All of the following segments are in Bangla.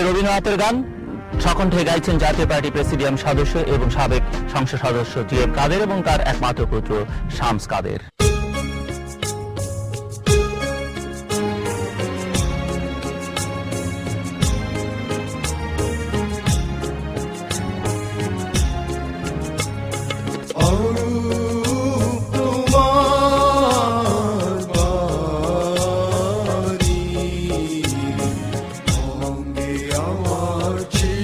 রবীন্দ্রনাথের গান। সকণ্ঠে গাইছেন জাতীয় পার্টি প্রেসিডিয়াম সদস্য এবং সাবেক সংসদ সদস্য জি এম কাদের এবং তার একমাত্র পুত্র শামস কাদের। morte.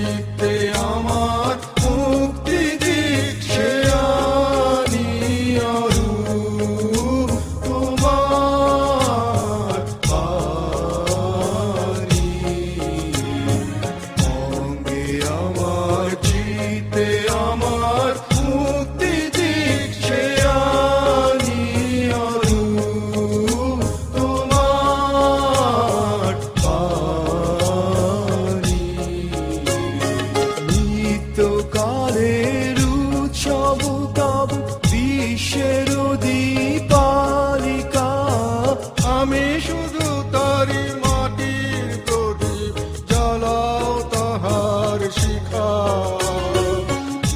শুধু তারি মাটির প্রদীপ জ্বালাও তাহার শিখা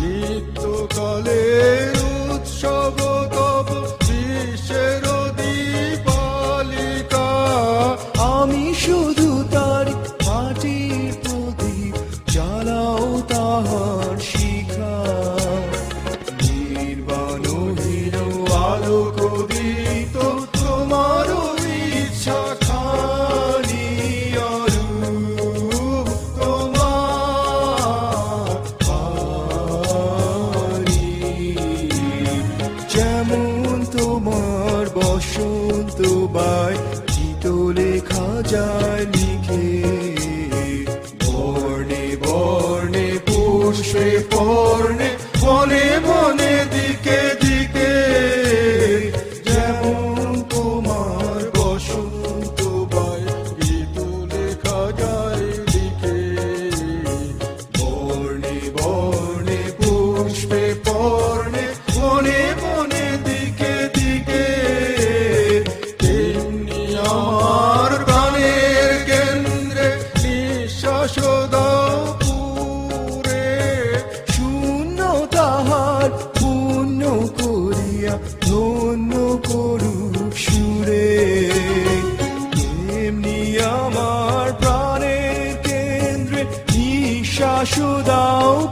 নিত্যকালের উৎসব তব বিশ্বের দীপালিকা। আমি শুধু তার মাটির প্রদীপ, জ্বালাও তাহার শিখা নির্বাণ হীন আলোক দিত যায় লিখে বর্ণে বর্ণে পুষ্পে পর্ণে বনে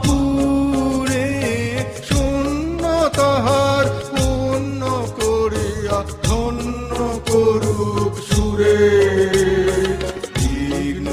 পুরে শূন্য তাহার পূর্ণ করিয়া ধন্য করুক সুরে। করুক